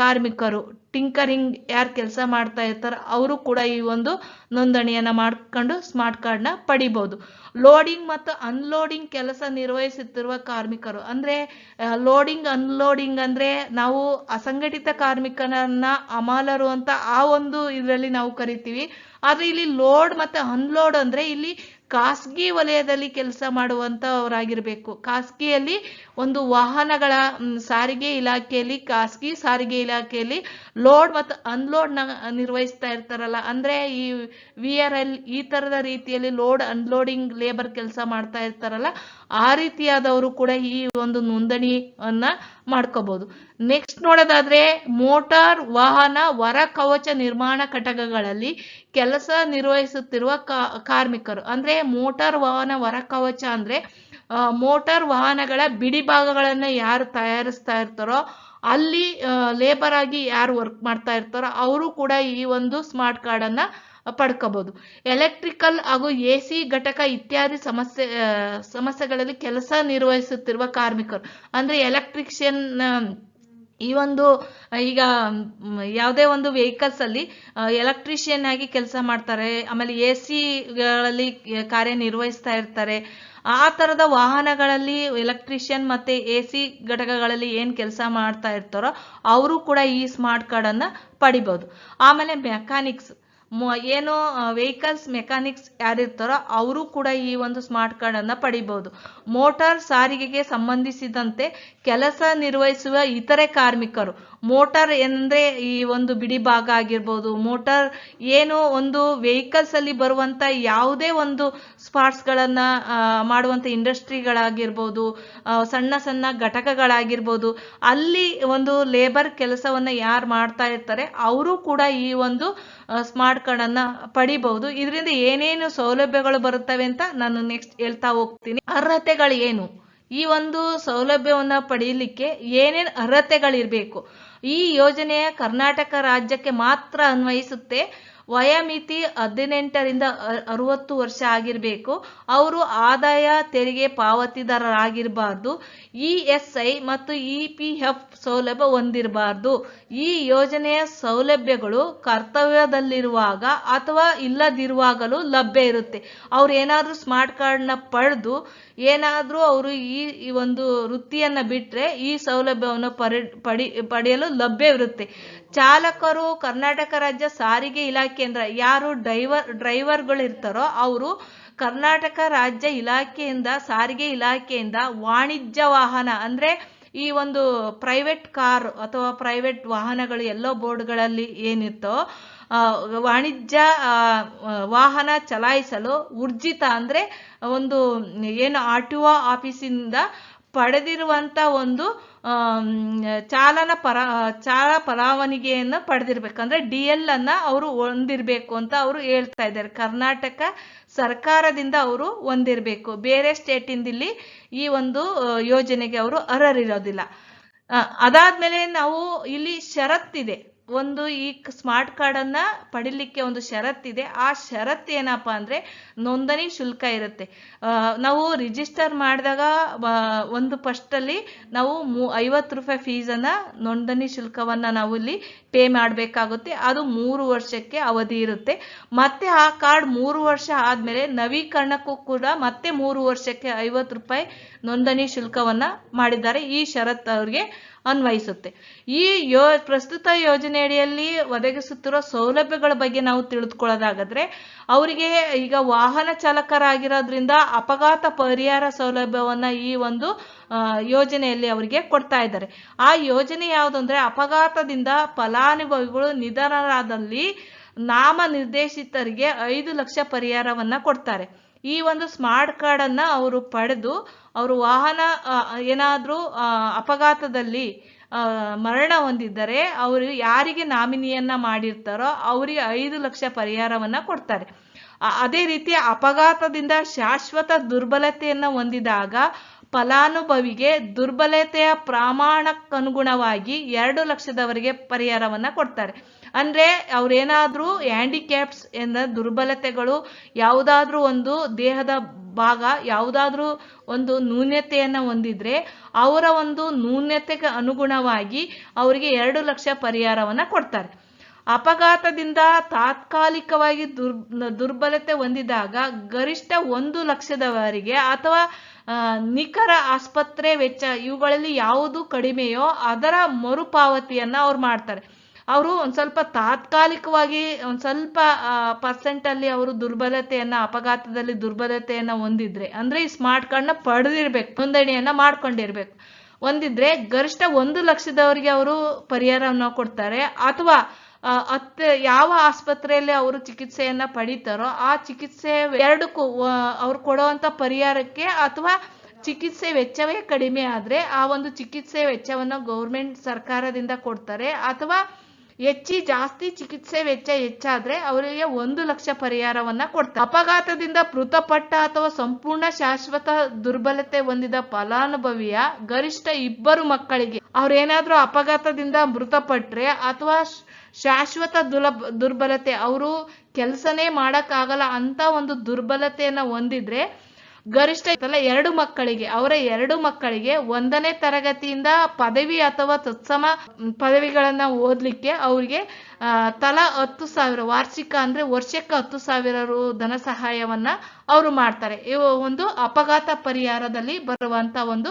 ಕಾರ್ಮಿಕರು. ಟಿಂಕರಿಂಗ್ ಯಾರು ಕೆಲಸ ಮಾಡ್ತಾ ಇರ್ತಾರೋ, ಅವರು ಕೂಡ ಈ ಒಂದು ನೋಂದಣಿಯನ್ನು ಮಾಡ್ಕೊಂಡು ಸ್ಮಾರ್ಟ್ ಕಾರ್ಡ್ನ ಪಡಿಬೋದು. ಲೋಡಿಂಗ್ ಮತ್ತು ಅನ್ಲೋಡಿಂಗ್ ಕೆಲಸ ನಿರ್ವಹಿಸುತ್ತಿರುವ ಕಾರ್ಮಿಕರು. ಅಂದ್ರೆ ಲೋಡಿಂಗ್, ಅನ್ಲೋಡಿಂಗ್ ಅಂದ್ರೆ ನಾವು ಅಸಂಘಟಿತ ಕಾರ್ಮಿಕರನ್ನ ಅಮಾಲರು ಅಂತ ಆ ಒಂದು ಇದರಲ್ಲಿ ನಾವು ಕರಿತೀವಿ. ಆದರೆ ಇಲ್ಲಿ ಲೋಡ್ ಮತ್ತೆ ಅನ್ಲೋಡ್ ಅಂದ್ರೆ ಇಲ್ಲಿ ಖಾಸಗಿ ವಲಯದಲ್ಲಿ ಕೆಲಸ ಮಾಡುವಂತವರಾಗಿರ್ಬೇಕು. ಖಾಸಗಿಯಲ್ಲಿ ಒಂದು ವಾಹನಗಳ ಸಾರಿಗೆ ಇಲಾಖೆಯಲ್ಲಿ, ಖಾಸಗಿ ಸಾರಿಗೆ ಇಲಾಖೆಯಲ್ಲಿ ಲೋಡ್ ಮತ್ತು ಅನ್ಲೋಡ್ನ ನಿರ್ವಹಿಸ್ತಾ ಇರ್ತಾರಲ್ಲ, ಅಂದ್ರೆ ಈ ವಿ ಆರ್ ಎಲ್ ಈ ತರದ ರೀತಿಯಲ್ಲಿ ಲೋಡ್, ಅನ್ಲೋಡಿಂಗ್ ಲೇಬರ್ ಕೆಲಸ ಮಾಡ್ತಾ ಇರ್ತಾರಲ್ಲ, ಆ ರೀತಿಯಾದವರು ಕೂಡ ಈ ಒಂದು ನೋಂದಣಿಯನ್ನ ಮಾಡ್ಕೋಬಹುದು ನೆಕ್ಸ್ಟ್ ನೋಡೋದಾದ್ರೆ ಮೋಟಾರ್, ವಾಹನ ವರ ಕವಚ ನಿರ್ಮಾಣ ಘಟಕಗಳಲ್ಲಿ ಕೆಲಸ ನಿರ್ವಹಿಸುತ್ತಿರುವ ಕಾರ್ಮಿಕರು. ಅಂದ್ರೆ ಮೋಟಾರ್ ವಾಹನ ಹೊರ ಕವಚ ಅಂದ್ರೆ ಮೋಟಾರ್ ವಾಹನಗಳ ಬಿಡಿ ಭಾಗಗಳನ್ನ ಯಾರು ತಯಾರಿಸ್ತಾ ಇರ್ತಾರೋ, ಅಲ್ಲಿ ಲೇಬರ್ ಆಗಿ ಯಾರು ವರ್ಕ್ ಮಾಡ್ತಾ ಇರ್ತಾರೋ, ಅವರು ಕೂಡ ಈ ಒಂದು ಸ್ಮಾರ್ಟ್ ಕಾರ್ಡ್ ಅನ್ನ ಪಡ್ಕೋಬಹುದು ಎಲೆಕ್ಟ್ರಿಕಲ್ ಹಾಗೂ ಎ ಸಿ ಘಟಕ ಇತ್ಯಾದಿ ಸಮಸ್ಯೆ ಸಮಸ್ಯೆಗಳಲ್ಲಿ ಕೆಲಸ ನಿರ್ವಹಿಸುತ್ತಿರುವ ಕಾರ್ಮಿಕರು. ಅಂದ್ರೆ ಎಲೆಕ್ಟ್ರಿಷಿಯನ್ ಈ ಒಂದು ಈಗ ಯಾವುದೇ ಒಂದು ವೆಹಿಕಲ್ಸ್ ಅಲ್ಲಿ ಎಲೆಕ್ಟ್ರಿಷಿಯನ್ ಆಗಿ ಕೆಲಸ ಮಾಡ್ತಾರೆ, ಆಮೇಲೆ ಎ ಸಿಗಳಲ್ಲಿ ಕಾರ್ಯನಿರ್ವಹಿಸ್ತಾ ಇರ್ತಾರೆ. ಆ ತರದ ವಾಹನಗಳಲ್ಲಿ ಎಲೆಕ್ಟ್ರಿಷಿಯನ್ ಮತ್ತೆ ಎ ಸಿ ಘಟಕಗಳಲ್ಲಿ ಏನ್ ಕೆಲಸ ಮಾಡ್ತಾ ಇರ್ತಾರೋ, ಅವರು ಕೂಡ ಈ ಸ್ಮಾರ್ಟ್ ಕಾರ್ಡ್ ಪಡಿಬೋದು. ಆಮೇಲೆ ಮೆಕ್ಯಾನಿಕ್ಸ್ ಏನು ವೆಹಿಕಲ್ಸ್ ಮೆಕ್ಯಾನಿಕ್ಸ್ ಯಾರಿರ್ತಾರೋ ಅವರು ಕೂಡ ಈ ಒಂದು ಸ್ಮಾರ್ಟ್ ಕಾರ್ಡ್ ಅನ್ನ ಪಡಿಬಹುದು ಮೋಟಾರ್ ಸಾರಿಗೆಗೆ ಸಂಬಂಧಿಸಿದಂತೆ ಕೆಲಸ ನಿರ್ವಹಿಸುವ ಇತರೆ ಕಾರ್ಮಿಕರು. ಮೋಟಾರ್ ಎಂದರೆ ಈ ಒಂದು ಬಿಡಿ ಭಾಗ ಆಗಿರ್ಬೋದು. ಮೋಟಾರ್ ಏನು ಒಂದು ವೆಹಿಕಲ್ಸ್ ಅಲ್ಲಿ ಬರುವಂತ ಯಾವುದೇ ಒಂದು ಸ್ಪಾರ್ಟ್ಸ್ಗಳನ್ನು ಮಾಡುವಂತ ಇಂಡಸ್ಟ್ರಿಗಳಾಗಿರ್ಬೋದು ಸಣ್ಣ ಸಣ್ಣ ಘಟಕಗಳಾಗಿರ್ಬೋದು, ಅಲ್ಲಿ ಒಂದು ಲೇಬರ್ ಕೆಲಸವನ್ನ ಯಾರು ಮಾಡ್ತಾ ಇರ್ತಾರೆ, ಅವರು ಕೂಡ ಈ ಒಂದು ಸ್ಮಾರ್ಟ್ ಕಾರ್ಡ್ ಅನ್ನ ಪಡಿಬಹುದು. ಇದರಿಂದ ಏನೇನು ಸೌಲಭ್ಯಗಳು ಬರುತ್ತವೆ ಅಂತ ನಾನು ನೆಕ್ಸ್ಟ್ ಹೇಳ್ತಾ ಹೋಗ್ತೀನಿ. ಅರ್ಹತೆಗಳು ಏನು? ಈ ಒಂದು ಸೌಲಭ್ಯವನ್ನ ಪಡೀಲಿಕ್ಕೆ ಏನೇನು ಅರ್ಹತೆಗಳಿರ್ಬೇಕು? ಈ ಯೋಜನೆಯ ಕರ್ನಾಟಕ ರಾಜ್ಯಕ್ಕೆ ಮಾತ್ರ ಅನ್ವಯಿಸುತ್ತೆ. ವಯೋಮಿತಿ ಹದಿನೆಂಟರಿಂದ ಅರುವತ್ತು ವರ್ಷ ಆಗಿರಬೇಕು. ಅವರು ಆದಾಯ ತೆರಿಗೆ ಪಾವತಿದಾರರಾಗಿರಬಾರ್ದು. ಇ ಎಸ್ ಐ ಮತ್ತು ಇ ಪಿ ಎಫ್ ಸೌಲಭ್ಯ ಹೊಂದಿರಬಾರ್ದು. ಈ ಯೋಜನೆಯ ಸೌಲಭ್ಯಗಳು ಕರ್ತವ್ಯದಲ್ಲಿರುವಾಗ ಅಥವಾ ಇಲ್ಲದಿರುವಾಗಲೂ ಲಭ್ಯ ಇರುತ್ತೆ. ಅವ್ರು ಏನಾದರೂ ಸ್ಮಾರ್ಟ್ ಕಾರ್ಡ್ನ ಪಡೆದು ಏನಾದರೂ ಅವರು ಈ ಒಂದು ವೃತ್ತಿಯನ್ನು ಬಿಟ್ಟರೆ ಈ ಸೌಲಭ್ಯವನ್ನು ಪರಿ, ಪಡಿ, ಪಡೆಯಲು ಲಭ್ಯವಿರುತ್ತೆ ಚಾಲಕರು ಕರ್ನಾಟಕ ರಾಜ್ಯ ಸಾರಿಗೆ ಇಲಾಖೆ ಅಂದ್ರೆ ಯಾರು ಡ್ರೈವರ್ ಡ್ರೈವರ್ಗಳು ಇರ್ತಾರೋ ಅವರು ಕರ್ನಾಟಕ ರಾಜ್ಯ ಇಲಾಖೆಯಿಂದ, ಸಾರಿಗೆ ಇಲಾಖೆಯಿಂದ ವಾಣಿಜ್ಯ ವಾಹನ ಅಂದ್ರೆ ಈ ಒಂದು ಪ್ರೈವೇಟ್ ಕಾರ್ ಅಥವಾ ಪ್ರೈವೇಟ್ ವಾಹನಗಳು ಎಲ್ಲೋ ಬೋರ್ಡ್ಗಳಲ್ಲಿ ಏನಿರ್ತೋ ವಾಣಿಜ್ಯ ವಾಹನ ಚಲಾಯಿಸಲು ಉರ್ಜಿತ ಅಂದ್ರೆ ಒಂದು ಏನು ಆರ್ ಟಿ ಒ ಆಫೀಸಿಂದ ಪಡೆದಿರುವಂಥ ಒಂದು ಚಾಲನ ಪರ, ಚಾಲ ಪರವಾನಗಿಯನ್ನು ಪಡೆದಿರ್ಬೇಕಂದ್ರೆ ಡಿ ಎಲ್ ಅನ್ನ ಅವರು ಹೊಂದಿರಬೇಕು ಅಂತ ಅವರು ಹೇಳ್ತಾ ಇದ್ದಾರೆ. ಕರ್ನಾಟಕ ಸರ್ಕಾರದಿಂದ ಅವರು ಹೊಂದಿರಬೇಕು. ಬೇರೆ ಸ್ಟೇಟಿಂದ ಇಲ್ಲಿ ಈ ಒಂದು ಯೋಜನೆಗೆ ಅವರು ಅರ್ಹರಿರೋದಿಲ್ಲ. ಅದಾದ್ಮೇಲೆ ನಾವು ಇಲ್ಲಿ ಷರತ್ತಿದೆ. ಒಂದು ಈ ಸ್ಮಾರ್ಟ್ ಕಾರ್ಡನ್ನು ಪಡಿಲಿಕ್ಕೆ ಒಂದು ಷರತ್ತಿದೆ ಆ ಷರತ್ತು ಏನಪ್ಪ ಅಂದರೆ ನೋಂದಣಿ ಶುಲ್ಕ ಇರುತ್ತೆ. ನಾವು ರಿಜಿಸ್ಟರ್ ಮಾಡಿದಾಗ ಒಂದು ಫಸ್ಟಲ್ಲಿ ನಾವು ಐವತ್ತು ರೂಪಾಯಿ ಫೀಸನ್ನು ನೋಂದಣಿ ಶುಲ್ಕವನ್ನು ನಾವು ಇಲ್ಲಿ ಪೇ ಮಾಡಬೇಕಾಗುತ್ತೆ. ಅದು ಮೂರು ವರ್ಷಕ್ಕೆ ಅವಧಿ ಇರುತ್ತೆ. ಮತ್ತೆ ಆ ಕಾರ್ಡ್ ಮೂರು ವರ್ಷ ಆದಮೇಲೆ ನವೀಕರಣಕ್ಕೂ ಕೂಡ ಮತ್ತೆ ಮೂರು ವರ್ಷಕ್ಕೆ ಐವತ್ತು ರೂಪಾಯಿ ನೋಂದಣಿ ಶುಲ್ಕವನ್ನು ಮಾಡಿದ್ದಾರೆ. ಈ ಷರತ್ತು ಅವರಿಗೆ ಅನ್ವಯಿಸುತ್ತೆ. ಈ ಯೋ, ಪ್ರಸ್ತುತ ಯೋಜನೆಯಡಿಯಲ್ಲಿ ಒದಗಿಸುತ್ತಿರುವ ಸೌಲಭ್ಯಗಳ ಬಗ್ಗೆ ನಾವು ತಿಳಿದುಕೊಳ್ಳೋದಾಗಾದ್ರೆ, ಅವರಿಗೆ ಈಗ ವಾಹನ ಚಾಲಕರಾಗಿರೋದ್ರಿಂದ ಅಪಘಾತ ಪರಿಹಾರ ಸೌಲಭ್ಯವನ್ನ ಈ ಒಂದು ಯೋಜನೆಯಲ್ಲಿ ಅವರಿಗೆ ಕೊಡ್ತಾ ಇದ್ದಾರೆ. ಆ ಯೋಜನೆ ಯಾವುದು ಅಂದ್ರೆ, ಅಪಘಾತದಿಂದ ಫಲಾನುಭವಿಗಳು ನಿಧನರಾದಲ್ಲಿ ನಾಮ ನಿರ್ದೇಶಿತರಿಗೆ ಐದು ಲಕ್ಷ ಪರಿಹಾರವನ್ನ ಕೊಡ್ತಾರೆ. ಈ ಒಂದು ಸ್ಮಾರ್ಟ್ ಕಾರ್ಡ್ ಅನ್ನ ಅವರು ಪಡೆದು ಅವರು ವಾಹನ ಏನಾದರೂ ಅಪಘಾತದಲ್ಲಿ ಮರಣ ಹೊಂದಿದ್ದರೆ ಅವರು ಯಾರಿಗೆ ನಾಮಿನಿಯನ್ನ ಮಾಡಿರ್ತಾರೋ ಅವರಿಗೆ ಐದು ಲಕ್ಷ ಪರಿಹಾರವನ್ನ ಕೊಡ್ತಾರೆ. ಅದೇ ರೀತಿ ಅಪಘಾತದಿಂದ ಶಾಶ್ವತ ದುರ್ಬಲತೆಯನ್ನ ಹೊಂದಿದಾಗ ಫಲಾನುಭವಿಗೆ ದುರ್ಬಲತೆಯ ಪ್ರಮಾಣಕ್ಕನುಗುಣವಾಗಿ ಎರಡು ಲಕ್ಷದವರೆಗೆ ಪರಿಹಾರವನ್ನ ಕೊಡ್ತಾರೆ. ಅಂದ್ರೆ ಅವ್ರೇನಾದ್ರೂ ಹ್ಯಾಂಡಿಕ್ಯಾಪ್ಸ್ ಎಂದ ದುರ್ಬಲತೆಗಳು ಯಾವುದಾದ್ರೂ ಒಂದು ದೇಹದ ಭಾಗ, ಯಾವುದಾದ್ರೂ ಒಂದು ನ್ಯೂನ್ಯತೆಯನ್ನು ಹೊಂದಿದ್ರೆ ಅವರ ಒಂದು ನ್ಯೂನ್ಯತೆಗೆ ಅನುಗುಣವಾಗಿ ಅವರಿಗೆ ಎರಡು ಲಕ್ಷ ಪರಿಹಾರವನ್ನು ಕೊಡ್ತಾರೆ. ಅಪಘಾತದಿಂದ ತಾತ್ಕಾಲಿಕವಾಗಿ ದುರ್, ದುರ್ಬಲತೆ ಹೊಂದಿದಾಗ ಗರಿಷ್ಠ ಒಂದು ಲಕ್ಷದವರೆಗೆ ಅಥವಾ ನಿಖರ ಆಸ್ಪತ್ರೆ ವೆಚ್ಚ ಇವುಗಳಲ್ಲಿ ಯಾವುದು ಕಡಿಮೆಯೋ ಅದರ ಮರುಪಾವತಿಯನ್ನ ಅವ್ರು ಮಾಡ್ತಾರೆ. ಅವರು ಒಂದು ಸ್ವಲ್ಪ ತಾತ್ಕಾಲಿಕವಾಗಿ, ಒಂದು ಸ್ವಲ್ಪ ಪರ್ಸೆಂಟ್ ಅಲ್ಲಿ ಅವರು ದುರ್ಬಲತೆಯನ್ನ, ಅಪಘಾತದಲ್ಲಿ ದುರ್ಬಲತೆಯನ್ನ ಹೊಂದಿದ್ರೆ, ಅಂದ್ರೆ ಈ ಸ್ಮಾರ್ಟ್ ಕಾರ್ಡ್ನ ಪಡೆದಿರ್ಬೇಕು, ನೋಂದಣಿಯನ್ನ ಮಾಡ್ಕೊಂಡಿರ್ಬೇಕು. ಒಂದಿದ್ರೆ ಗರಿಷ್ಠ ಒಂದು ಲಕ್ಷದವರಿಗೆ ಅವರು ಪರಿಹಾರವನ್ನು ಕೊಡ್ತಾರೆ, ಅಥವಾ ಹತ್ತು ಯಾವ ಆಸ್ಪತ್ರೆಯಲ್ಲಿ ಅವರು ಚಿಕಿತ್ಸೆಯನ್ನ ಪಡೀತಾರೋ ಆ ಚಿಕಿತ್ಸೆ ಎರಡಕ್ಕೂ ಅವ್ರು ಕೊಡುವಂತ ಪರಿಹಾರಕ್ಕೆ ಅಥವಾ ಚಿಕಿತ್ಸೆ ವೆಚ್ಚವೇ ಕಡಿಮೆ ಆದ್ರೆ ಆ ಒಂದು ಚಿಕಿತ್ಸೆ ವೆಚ್ಚವನ್ನ ಗೌರ್ಮೆಂಟ್ ಸರ್ಕಾರದಿಂದ ಕೊಡ್ತಾರೆ, ಅಥವಾ ಹೆಚ್ಚಿ ಜಾಸ್ತಿ ಚಿಕಿತ್ಸೆ ವೆಚ್ಚ ಹೆಚ್ಚಾದ್ರೆ ಅವರಿಗೆ ಒಂದು ಲಕ್ಷ ಪರಿಹಾರವನ್ನ ಕೊಡ್ತಾರೆ. ಅಪಘಾತದಿಂದ ಮೃತಪಟ್ಟ ಅಥವಾ ಸಂಪೂರ್ಣ ಶಾಶ್ವತ ದುರ್ಬಲತೆ ಹೊಂದಿದ ಫಲಾನುಭವಿಯ ಗರಿಷ್ಠ ಇಬ್ಬರು ಮಕ್ಕಳಿಗೆ ಅವ್ರೇನಾದ್ರೂ ಅಪಘಾತದಿಂದ ಮೃತಪಟ್ರೆ ಅಥವಾ ಶಾಶ್ವತ ದುರ್ಬಲತೆ, ಅವರು ಕೆಲಸನೇ ಮಾಡಕ್ಕಾಗಲ್ಲ ಅಂತ ಒಂದು ದುರ್ಬಲತೆಯನ್ನ ಹೊಂದಿದ್ರೆ ಗರಿಷ್ಠ ಇತ್ತಲ್ಲ ಎರಡು ಮಕ್ಕಳಿಗೆ, ಅವರ ಎರಡು ಮಕ್ಕಳಿಗೆ ಒಂದನೇ ತರಗತಿಯಿಂದ ಪದವಿ ಅಥವಾ ತತ್ಸಮ ಪದವಿಗಳನ್ನ ಓದ್ಲಿಕ್ಕೆ ಅವರಿಗೆ ತಲಾ ಹತ್ತು ಸಾವಿರ, ವಾರ್ಷಿಕ ಅಂದ್ರೆ ವರ್ಷಕ್ಕೆ ಹತ್ತು ಸಾವಿರ ರು ಧನ ಸಹಾಯವನ್ನ ಅವರು ಮಾಡ್ತಾರೆ. ಇವು ಒಂದು ಅಪಘಾತ ಪರಿಹಾರದಲ್ಲಿ ಬರುವಂತ ಒಂದು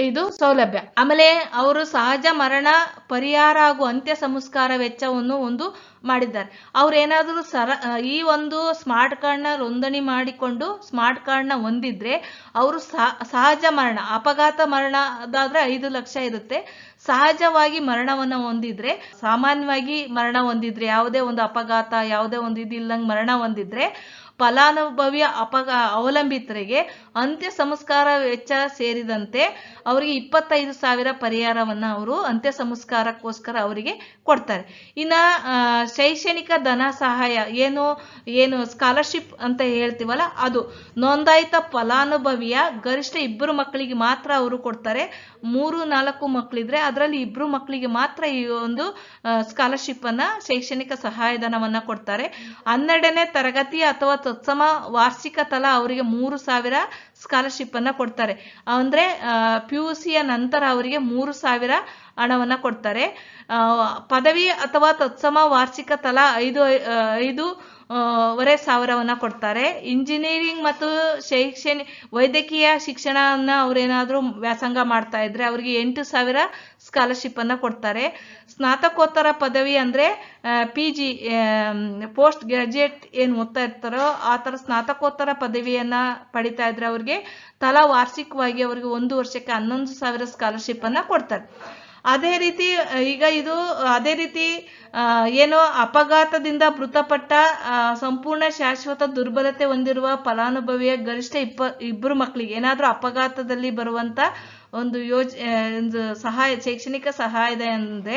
ಇದು ಸೌಲಭ್ಯ. ಆಮೇಲೆ ಅವರು ಸಹಜ ಮರಣ ಪರಿಹಾರ ಹಾಗೂ ಅಂತ್ಯ ಸಂಸ್ಕಾರ ವೆಚ್ಚವನ್ನು ಒಂದು ಮಾಡಿದ್ದಾರೆ. ಅವ್ರು ಏನಾದರೂ ಸರ, ಈ ಒಂದು ಸ್ಮಾರ್ಟ್ ಕಾರ್ಡ್ನ ನೋಂದಣಿ ಮಾಡಿಕೊಂಡು ಸ್ಮಾರ್ಟ್ ಕಾರ್ಡ್ನ ಹೊಂದಿದ್ರೆ ಅವರು ಸಹಜ ಮರಣ, ಅಪಘಾತ ಮರಣ ಅದಾದ್ರೆ ಐದು ಲಕ್ಷ ಇರುತ್ತೆ. ಸಹಜವಾಗಿ ಮರಣವನ್ನ ಹೊಂದಿದ್ರೆ, ಸಾಮಾನ್ಯವಾಗಿ ಮರಣ ಹೊಂದಿದ್ರೆ, ಯಾವುದೇ ಒಂದು ಅಪಘಾತ, ಯಾವುದೇ ಒಂದು ಇದಿಲ್ಲಂಗೆ ಮರಣ ಹೊಂದಿದ್ರೆ ಫಲಾನುಭವಿಯ ಅಪಘ ಅವಲಂಬಿತರಿಗೆ ಅಂತ್ಯ ಸಂಸ್ಕಾರ ವೆಚ್ಚ ಸೇರಿದಂತೆ ಅವರಿಗೆ ಇಪ್ಪತ್ತೈದು ಸಾವಿರ ಪರಿಹಾರವನ್ನ ಅವರು ಅಂತ್ಯ ಸಂಸ್ಕಾರಕ್ಕೋಸ್ಕರ ಅವರಿಗೆ ಕೊಡ್ತಾರೆ. ಇನ್ನ ಶೈಕ್ಷಣಿಕ ಧನ ಸಹಾಯ ಏನು ಏನು ಸ್ಕಾಲರ್ಶಿಪ್ ಅಂತ ಹೇಳ್ತೀವಲ್ಲ ಅದು ನೋಂದಾಯಿತ ಫಲಾನುಭವಿಯ ಗರಿಷ್ಠ ಇಬ್ಬರು ಮಕ್ಕಳಿಗೆ ಮಾತ್ರ ಅವರು ಕೊಡ್ತಾರೆ. ಮೂರು, ನಾಲ್ಕು ಮಕ್ಕಳಿದ್ರೆ ಅದರಲ್ಲಿ ಇಬ್ಬರು ಮಕ್ಕಳಿಗೆ ಮಾತ್ರ ಈ ಒಂದು ಸ್ಕಾಲರ್ಶಿಪ್ ಅನ್ನ ಶೈಕ್ಷಣಿಕ ಸಹಾಯಧನವನ್ನ ಕೊಡ್ತಾರೆ. ಹನ್ನೆರಡನೇ ತರಗತಿ ಅಥವಾ ತತ್ಸಮ ವಾರ್ಷಿಕ ತಲಾ ಅವರಿಗೆ ಮೂರು ಸಾವಿರ ಸ್ಕಾಲರ್ಶಿಪ್ ಅನ್ನ ಕೊಡ್ತಾರೆ. ಅಂದ್ರೆ ಪಿ ಯು ಸಿಯ ನಂತರ ಅವರಿಗೆ ಮೂರು ಸಾವಿರ ಹಣವನ್ನ ಕೊಡ್ತಾರೆ. ಪದವಿ ಅಥವಾ ತತ್ಸಮ ವಾರ್ಷಿಕ ತಲಾ ಐದು ಐದು ವರೆ ಸಾವಿರವನ್ನ ಕೊಡ್ತಾರೆ. ಇಂಜಿನಿಯರಿಂಗ್ ಮತ್ತು ಶೈಕ್ಷಣಿ, ವೈದ್ಯಕೀಯ ಶಿಕ್ಷಣವನ್ನ ಅವ್ರೇನಾದ್ರೂ ವ್ಯಾಸಂಗ ಮಾಡ್ತಾ ಇದ್ರೆ ಅವರಿಗೆ ಎಂಟು ಸಾವಿರ ಸ್ಕಾಲರ್ಶಿಪ್ ಅನ್ನ ಕೊಡ್ತಾರೆ. ಸ್ನಾತಕೋತ್ತರ ಪದವಿ ಅಂದ್ರೆ ಪಿ ಜಿ ಪೋಸ್ಟ್ ಗ್ರಾಜುಯೇಟ್ ಏನು ಓದ್ತಾ ಇರ್ತಾರೋ ಆ ಥರ ಸ್ನಾತಕೋತ್ತರ ಪದವಿಯನ್ನ ಪಡಿತಾ ಇದ್ರೆ ಅವ್ರಿಗೆ ತಲಾ ವಾರ್ಷಿಕವಾಗಿ ಅವರಿಗೆ ಒಂದು ವರ್ಷಕ್ಕೆ ಹನ್ನೊಂದು ಸಾವಿರ ಸ್ಕಾಲರ್ಶಿಪ್ ಅನ್ನ ಕೊಡ್ತಾರೆ. ಅದೇ ರೀತಿ ಈಗ ಇದು, ಅದೇ ರೀತಿ ಏನು ಅಪಘಾತದಿಂದ ಮೃತಪಟ್ಟ ಸಂಪೂರ್ಣ ಶಾಶ್ವತ ದುರ್ಬಲತೆ ಹೊಂದಿರುವ ಫಲಾನುಭವಿಯ ಗರಿಷ್ಠ ಇಪ್ಪ ಇಬ್ಬರು ಮಕ್ಕಳಿಗೆ ಏನಾದರೂ ಅಪಘಾತದಲ್ಲಿ ಬರುವಂತ ಒಂದು ಯೋಜ ಒಂದು ಸಹಾಯ, ಶೈಕ್ಷಣಿಕ ಸಹಾಯದ ಅಂದರೆ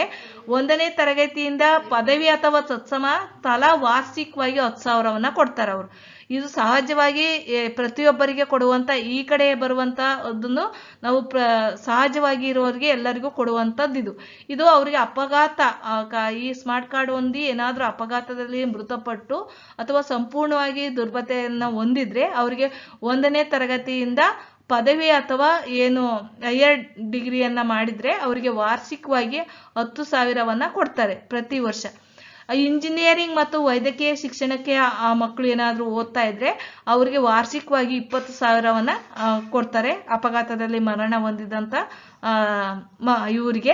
ಒಂದನೇ ತರಗತಿಯಿಂದ ಪದವಿ ಅಥವಾ ತತ್ಸಮ ತಲಾ ವಾರ್ಷಿಕವಾಗಿ ಹತ್ತು ಸಾವಿರವನ್ನು ಕೊಡ್ತಾರೆ ಅವರು ಇದು ಸಹಜವಾಗಿ ಪ್ರತಿಯೊಬ್ಬರಿಗೆ ಕೊಡುವಂತ, ಈ ಕಡೆ ಬರುವಂತ ಅದನ್ನು ನಾವು ಪ್ರ, ಸಹಜವಾಗಿ ಇರೋರಿಗೆ ಎಲ್ಲರಿಗೂ ಕೊಡುವಂಥದ್ದು ಇದು. ಇದು ಅವರಿಗೆ ಅಪಘಾತ ಈ ಸ್ಮಾರ್ಟ್ ಕಾರ್ಡ್ ಹೊಂದಿ ಏನಾದರೂ ಅಪಘಾತದಲ್ಲಿ ಮೃತಪಟ್ಟು ಅಥವಾ ಸಂಪೂರ್ಣವಾಗಿ ದುರ್ಬತೆಯನ್ನು ಹೊಂದಿದ್ರೆ ಅವರಿಗೆ ಒಂದನೇ ತರಗತಿಯಿಂದ ಪದವಿ ಅಥವಾ ಏನು ಹೈಯರ್ ಡಿಗ್ರಿಯನ್ನು ಮಾಡಿದ್ರೆ ಅವರಿಗೆ ವಾರ್ಷಿಕವಾಗಿ ಹತ್ತು ಸಾವಿರವನ್ನು ಕೊಡ್ತಾರೆ ಪ್ರತಿ ವರ್ಷ. ಇಂಜಿನಿಯರಿಂಗ್ ಮತ್ತು ವೈದ್ಯಕೀಯ ಶಿಕ್ಷಣಕ್ಕೆ ಆ- ಮಕ್ಕಳು ಏನಾದರೂ ಓದ್ತಾ ಇದ್ರೆ ಅವರಿಗೆ ವಾರ್ಷಿಕವಾಗಿ ಇಪ್ಪತ್ತು ಸಾವಿರವನ್ನು ಕೊಡ್ತಾರೆ. ಅಪಘಾತದಲ್ಲಿ ಮರಣ ಹೊಂದಿದಂತ ಆ, ಮ ಇವರಿಗೆ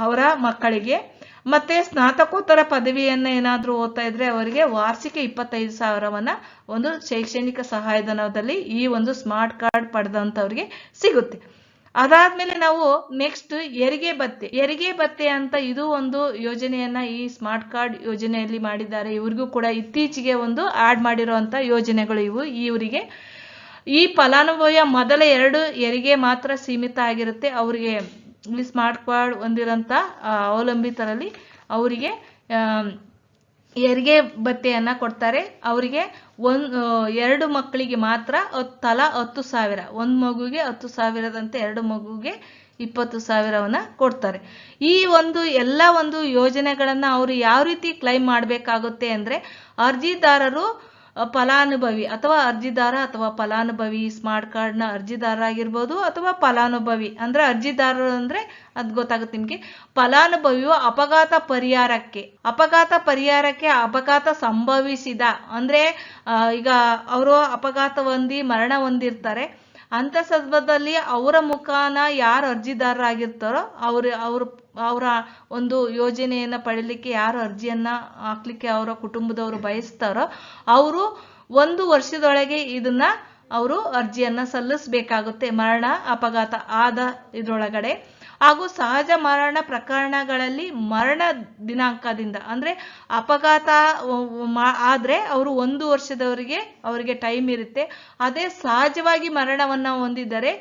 ಅವರ ಮಕ್ಕಳಿಗೆ. ಮತ್ತೆ ಸ್ನಾತಕೋತ್ತರ ಪದವಿಯನ್ನ ಏನಾದರೂ ಓದ್ತಾ ಇದ್ರೆ ಅವರಿಗೆ ವಾರ್ಷಿಕ ಇಪ್ಪತ್ತೈದು ಸಾವಿರವನ್ನ ಒಂದು ಶೈಕ್ಷಣಿಕ ಸಹಾಯಧನದಲ್ಲಿ ಈ ಒಂದು ಸ್ಮಾರ್ಟ್ ಕಾರ್ಡ್ ಪಡೆದಂಥವ್ರಿಗೆ ಸಿಗುತ್ತೆ. ಅದಾದ್ಮೇಲೆ ನಾವು ನೆಕ್ಸ್ಟ್ ಹೆರಿಗೆ ಬತ್ತೆ. ಹೆರಿಗೆ ಬತ್ತೆ ಅಂತ ಇದು ಒಂದು ಯೋಜನೆಯನ್ನ ಈ ಸ್ಮಾರ್ಟ್ ಕಾರ್ಡ್ ಯೋಜನೆಯಲ್ಲಿ ಮಾಡಿದ್ದಾರೆ. ಇವ್ರಿಗೂ ಕೂಡ ಇತ್ತೀಚೆಗೆ ಒಂದು ಆಡ್ ಮಾಡಿರುವಂತ ಯೋಜನೆಗಳು ಇವು. ಇವರಿಗೆ ಈ ಫಲಾನುಭವಿಯ ಮೊದಲ ಎರಡು ಹೆರಿಗೆ ಮಾತ್ರ ಸೀಮಿತ ಆಗಿರುತ್ತೆ. ಅವರಿಗೆ ಈ ಸ್ಮಾರ್ಟ್ ಕಾರ್ಡ್ ಹೊಂದಿರೋಂಥ ಅವಲಂಬಿತರಲ್ಲಿ ಅವರಿಗೆ ಹೆರಿಗೆ ಭತ್ಯೆಯನ್ನ ಕೊಡ್ತಾರೆ. ಅವರಿಗೆ ಒಂದ್ ಎರಡು ಮಕ್ಕಳಿಗೆ ಮಾತ್ರ ತಲಾ ಹತ್ತು ಸಾವಿರ. ಒಂದು ಮಗುಗೆ ಹತ್ತು ಸಾವಿರದಂತೆ ಎರಡು ಮಗುಗೆ ಇಪ್ಪತ್ತು ಸಾವಿರವನ್ನ ಕೊಡ್ತಾರೆ. ಈ ಒಂದು, ಎಲ್ಲ ಒಂದು ಯೋಜನೆಗಳನ್ನ ಅವರು ಯಾವ ರೀತಿ ಕ್ಲೈಮ್ ಮಾಡಬೇಕಾಗುತ್ತೆ ಅಂದ್ರೆ ಅರ್ಜಿದಾರರು ಫಲಾನುಭವಿ ಅಥವಾ ಅರ್ಜಿದಾರ ಅಥವಾ ಫಲಾನುಭವಿ ಸ್ಮಾರ್ಟ್ ಕಾರ್ಡ್ನ ಅರ್ಜಿದಾರ ಆಗಿರ್ಬೋದು ಅಥವಾ ಫಲಾನುಭವಿ ಅಂದ್ರೆ ಅರ್ಜಿದಾರರು ಅಂದ್ರೆ ಅದ್ ಗೊತ್ತಾಗುತ್ತೆ ನಿಮಗೆ. ಫಲಾನುಭವಿಯು ಅಪಘಾತ ಪರಿಹಾರಕ್ಕೆ ಅಪಘಾತ ಪರಿಹಾರಕ್ಕೆ ಅಪಘಾತ ಸಂಭವಿಸಿದ ಅಂದ್ರೆ ಈಗ ಅವರು ಅಪಘಾತ ಹೊಂದಿ ಮರಣ ಹೊಂದಿರ್ತಾರೆ. ಅಂತ ಸಂದರ್ಭದಲ್ಲಿ ಅವರ ಮುಖಾನ ಯಾರು ಅರ್ಜಿದಾರರಾಗಿರ್ತಾರೋ ಅವ್ರ ಅವ್ರ, ಅವರ ಒಂದು ಯೋಜನೆಯನ್ನ ಪಡೀಲಿಕ್ಕೆ ಯಾರು ಅರ್ಜಿಯನ್ನ ಹಾಕ್ಲಿಕ್ಕೆ ಅವರ ಕುಟುಂಬದವರು ಬಯಸ್ತಾರೋ ಅವರು ಒಂದು ವರ್ಷದೊಳಗೆ ಇದನ್ನ ಅವರು ಅರ್ಜಿಯನ್ನ ಸಲ್ಲಿಸಬೇಕಾಗುತ್ತೆ ಮರಣ ಅಪಘಾತ ಆದ ಇದ್ರೊಳಗಡೆ. ಹಾಗೂ ಸಹಜ ಮರಣ ಪ್ರಕರಣಗಳಲ್ಲಿ ಮರಣ ದಿನಾಂಕದಿಂದ, ಅಂದ್ರೆ ಅಪಘಾತ ಆದ್ರೆ ಅವರು ಒಂದು ವರ್ಷದವರಿಗೆ ಅವರಿಗೆ ಟೈಮ್ ಇರುತ್ತೆ. ಅದೇ ಸಹಜವಾಗಿ ಮರಣವನ್ನ ಹೊಂದಿದರೆ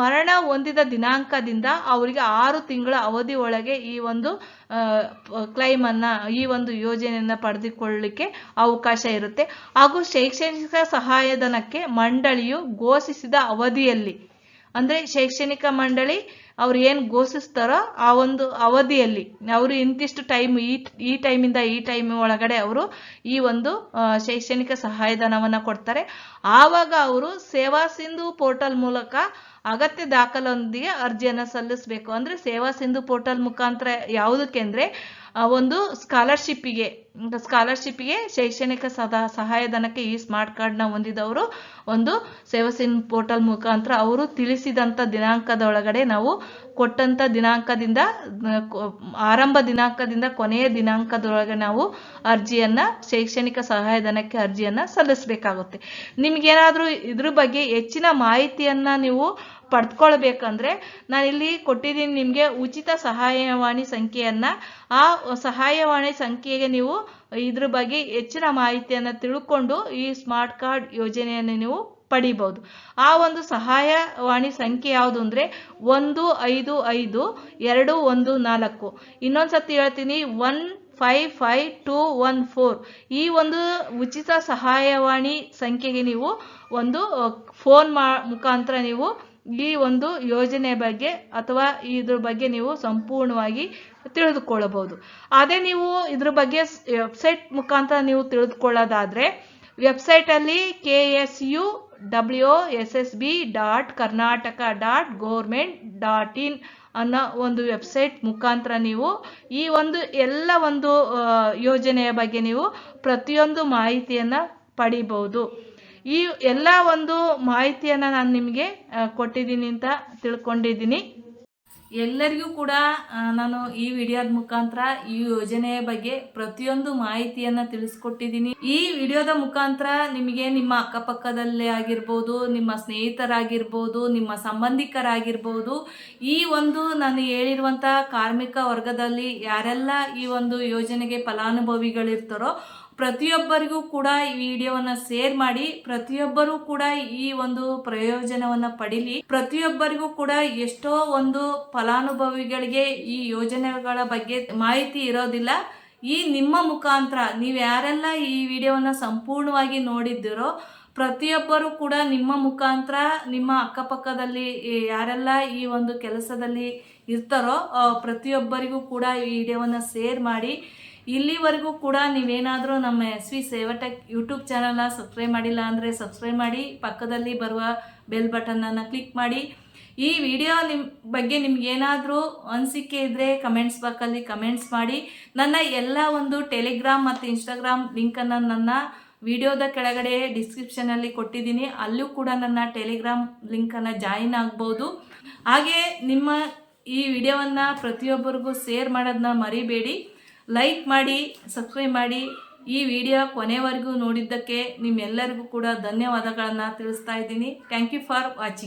ಮರಣ ಹೊಂದಿದ ದಿನಾಂಕದಿಂದ ಅವರಿಗೆ ಆರು ತಿಂಗಳ ಅವಧಿ ಒಳಗೆ ಈ ಒಂದು ಕ್ಲೈಮ್ ಅನ್ನ, ಈ ಒಂದು ಯೋಜನೆಯನ್ನ ಪಡೆದುಕೊಳ್ಳಲಿಕ್ಕೆ ಅವಕಾಶ ಇರುತ್ತೆ. ಹಾಗೂ ಶೈಕ್ಷಣಿಕ ಸಹಾಯಧನಕ್ಕೆ ಮಂಡಳಿಯು ಘೋಷಿಸಿದ ಅವಧಿಯಲ್ಲಿ ಅಂದ್ರೆ ಶೈಕ್ಷಣಿಕ ಮಂಡಳಿ ಅವ್ರು ಏನು ಘೋಷಿಸ್ತಾರೋ ಆ ಒಂದು ಅವಧಿಯಲ್ಲಿ, ಅವರು ಇಂತಿಷ್ಟು ಟೈಮ್ ಈ ಈ ಟೈಮಿಂದ ಈ ಟೈಮ್ ಒಳಗಡೆ ಅವರು ಈ ಒಂದು ಶೈಕ್ಷಣಿಕ ಸಹಾಯಧನವನ್ನ ಕೊಡ್ತಾರೆ. ಆವಾಗ ಅವರು ಸೇವಾ ಸಿಂಧು ಪೋರ್ಟಲ್ ಮೂಲಕ ಅಗತ್ಯ ದಾಖಲೊಂದಿಗೆ ಅರ್ಜಿಯನ್ನು ಸಲ್ಲಿಸಬೇಕು. ಅಂದ್ರೆ ಸೇವಾ ಸಿಂಧು ಪೋರ್ಟಲ್ ಮುಖಾಂತರ ಯಾವುದಕ್ಕೆ ಅಂದ್ರೆ ಒಂದು ಸ್ಕಾಲರ್ಶಿಪ್ಪಿಗೆ ಸ್ಕಾಲರ್ಶಿಪ್ಗೆ ಶೈಕ್ಷಣಿಕ ಸದಾ, ಸಹಾಯಧನಕ್ಕೆ ಈ ಸ್ಮಾರ್ಟ್ ಕಾರ್ಡ್ನ ಹೊಂದಿದವರು ಒಂದು ಸೇವಸಿನ್ ಪೋರ್ಟಲ್ ಮುಖಾಂತರ ಅವರು ತಿಳಿಸಿದಂಥ ದಿನಾಂಕದ ಒಳಗಡೆ ನಾವು ಕೊಟ್ಟಂತ ದಿನಾಂಕದಿಂದ ಆರಂಭ ದಿನಾಂಕದಿಂದ ಕೊನೆಯ ದಿನಾಂಕದೊಳಗೆ ನಾವು ಅರ್ಜಿಯನ್ನ, ಶೈಕ್ಷಣಿಕ ಸಹಾಯಧನಕ್ಕೆ ಅರ್ಜಿಯನ್ನ ಸಲ್ಲಿಸಬೇಕಾಗುತ್ತೆ. ನಿಮಗೇನಾದರೂ ಇದ್ರ ಬಗ್ಗೆ ಹೆಚ್ಚಿನ ಮಾಹಿತಿಯನ್ನ ನೀವು ಪಡ್ಕೊಳ್ಬೇಕಂದ್ರೆ ಇಲ್ಲಿ ಕೊಟ್ಟಿದ್ದೀನಿ ನಿಮಗೆ ಉಚಿತ ಸಹಾಯವಾಣಿ ಸಂಖ್ಯೆಯನ್ನ. ಆ ಸಹಾಯವಾಣಿ ಸಂಖ್ಯೆಗೆ ನೀವು ಇದ್ರ ಬಗ್ಗೆ ಹೆಚ್ಚಿನ ಮಾಹಿತಿಯನ್ನು ತಿಳ್ಕೊಂಡು ಈ ಸ್ಮಾರ್ಟ್ ಕಾರ್ಡ್ ಯೋಜನೆಯನ್ನು ನೀವು ಪಡಿಬಹುದು. ಆ ಒಂದು ಸಹಾಯವಾಣಿ ಸಂಖ್ಯೆ ಯಾವುದು ಅಂದ್ರೆ ಒಂದು ಐದು ಐದು ಎರಡು ಒಂದು ನಾಲ್ಕು. ಇನ್ನೊಂದ್ಸತಿ ಹೇಳ್ತೀನಿ one five five two one four. ಈ ಒಂದು ಉಚಿತ ಸಹಾಯವಾಣಿ ಸಂಖ್ಯೆಗೆ ನೀವು ಒಂದು ಫೋನ್ ಮಾ, ಮುಖಾಂತರ ನೀವು ಈ ಒಂದು ಯೋಜನೆ ಬಗ್ಗೆ ಅಥವಾ ಇದ್ರ ಬಗ್ಗೆ ನೀವು ಸಂಪೂರ್ಣವಾಗಿ ತಿಳಿದುಕೊಳ್ಳಬಹುದು. ಅದೇ ನೀವು ಇದ್ರ ಬಗ್ಗೆ ವೆಬ್ಸೈಟ್ ಮುಖಾಂತರ ನೀವು ತಿಳಿದುಕೊಳ್ಳೋದಾದ್ರೆ ವೆಬ್ಸೈಟ್ ಅಲ್ಲಿ K S U W S S B dot Karnataka dot government dot in ಅನ್ನೋ ಒಂದು ವೆಬ್ಸೈಟ್ ಮುಖಾಂತರ ನೀವು ಈ ಒಂದು ಎಲ್ಲ ಒಂದು ಯೋಜನೆಯ ಬಗ್ಗೆ ನೀವು ಪ್ರತಿಯೊಂದು ಮಾಹಿತಿಯನ್ನ ಪಡಿಬಹುದು. ಈ ಎಲ್ಲ ಒಂದು ಮಾಹಿತಿಯನ್ನ ನಾನು ನಿಮಗೆ ಕೊಟ್ಟಿದ್ದೀನಿ ಅಂತ ತಿಳ್ಕೊಂಡಿದ್ದೀನಿ. ಎಲ್ಲರಿಗೂ ಕೂಡ ನಾನು ಈ ವಿಡಿಯೋದ ಮುಖಾಂತರ ಈ ಯೋಜನೆಯ ಬಗ್ಗೆ ಪ್ರತಿಯೊಂದು ಮಾಹಿತಿಯನ್ನ ತಿಳಿಸ್ಕೊಟ್ಟಿದ್ದೀನಿ. ಈ ವಿಡಿಯೋದ ಮುಖಾಂತರ ನಿಮಗೆ ನಿಮ್ಮ ಅಕ್ಕಪಕ್ಕದಲ್ಲೇ ಆಗಿರ್ಬೋದು, ನಿಮ್ಮ ಸ್ನೇಹಿತರಾಗಿರ್ಬೋದು, ನಿಮ್ಮ ಸಂಬಂಧಿಕರಾಗಿರ್ಬೋದು, ಈ ಒಂದು ನಾನು ಹೇಳಿರುವಂತಹ ಕಾರ್ಮಿಕ ವರ್ಗದಲ್ಲಿ ಯಾರೆಲ್ಲ ಈ ಒಂದು ಯೋಜನೆಗೆ ಫಲಾನುಭವಿಗಳಿರ್ತಾರೋ ಪ್ರತಿಯೊಬ್ಬರಿಗೂ ಕೂಡ ಈ ವಿಡಿಯೋವನ್ನ ಶೇರ್ ಮಾಡಿ, ಪ್ರತಿಯೊಬ್ಬರೂ ಕೂಡ ಈ ಒಂದು ಪ್ರಯೋಜನವನ್ನ ಪಡೀಲಿ. ಪ್ರತಿಯೊಬ್ಬರಿಗೂ ಕೂಡ ಎಷ್ಟೋ ಒಂದು ಫಲಾನುಭವಿಗಳಿಗೆ ಈ ಯೋಜನೆಗಳ ಬಗ್ಗೆ ಮಾಹಿತಿ ಇರೋದಿಲ್ಲ. ಈ ನಿಮ್ಮ ಮುಖಾಂತರ ನೀವು ಯಾರೆಲ್ಲ ಈ ವಿಡಿಯೋವನ್ನ ಸಂಪೂರ್ಣವಾಗಿ ನೋಡಿದ್ದೀರೋ, ಪ್ರತಿಯೊಬ್ಬರು ಕೂಡ ನಿಮ್ಮ ಮುಖಾಂತರ ನಿಮ್ಮ ಅಕ್ಕಪಕ್ಕದಲ್ಲಿ ಯಾರೆಲ್ಲ ಈ ಒಂದು ಕೆಲಸದಲ್ಲಿ ಇರ್ತಾರೋ ಪ್ರತಿಯೊಬ್ಬರಿಗೂ ಕೂಡ ಈ ವಿಡಿಯೋವನ್ನು ಶೇರ್ ಮಾಡಿ ಇಲ್ಲಿವರೆಗೂ ಕೂಡ ನೀವೇನಾದರೂ ನಮ್ಮ ಎಸ್ ವಿ ಸೇವಟೆಕ್ ಯೂಟ್ಯೂಬ್ ಚಾನಲ್ನ ಸಬ್ಸ್ಕ್ರೈಬ್ ಮಾಡಿಲ್ಲ ಅಂದರೆ ಸಬ್ಸ್ಕ್ರೈಬ್ ಮಾಡಿ, ಪಕ್ಕದಲ್ಲಿ ಬರುವ ಬೆಲ್ ಬಟನನ್ನು ಕ್ಲಿಕ್ ಮಾಡಿ. ಈ ವಿಡಿಯೋ ನಿಮ್ಮ ಬಗ್ಗೆ ನಿಮ್ಗೇನಾದರೂ ಅನಿಸಿಕೆ ಇದ್ದರೆ ಕಮೆಂಟ್ಸ್ ಬಾಕಲ್ಲಿ ಕಮೆಂಟ್ಸ್ ಮಾಡಿ. ನನ್ನ ಎಲ್ಲ ಒಂದು ಟೆಲಿಗ್ರಾಮ್ ಮತ್ತು ಇನ್ಸ್ಟಾಗ್ರಾಮ್ ಲಿಂಕನ್ನು ನನ್ನ ವಿಡಿಯೋದ ಕೆಳಗಡೆ ಡಿಸ್ಕ್ರಿಪ್ಷನಲ್ಲಿ ಕೊಟ್ಟಿದ್ದೀನಿ. ಅಲ್ಲೂ ಕೂಡ ನನ್ನ ಟೆಲಿಗ್ರಾಮ್ ಲಿಂಕನ್ನು ಜಾಯಿನ್ ಆಗ್ಬೋದು. ಹಾಗೆ ನಿಮ್ಮ ಈ ವಿಡಿಯೋವನ್ನು ಪ್ರತಿಯೊಬ್ಬರಿಗೂ ಶೇರ್ ಮಾಡೋದನ್ನ ಮರಿಬೇಡಿ. ಲೈಕ್ ಮಾಡಿ ಸಬ್ಸ್ಕ್ರೈಬ್ ಮಾಡಿ. ಈ ವಿಡಿಯೋ ಕೊನೆವರೆಗೂ ನೋಡಿದ್ದಕ್ಕೆ ನಿಮ್ಮೆಲ್ಲರಿಗೂ ಕೂಡ ಧನ್ಯವಾದಗಳನ್ನು ತಿಳಿಸ್ತಾ ಇದ್ದೀನಿ. Thank you for watching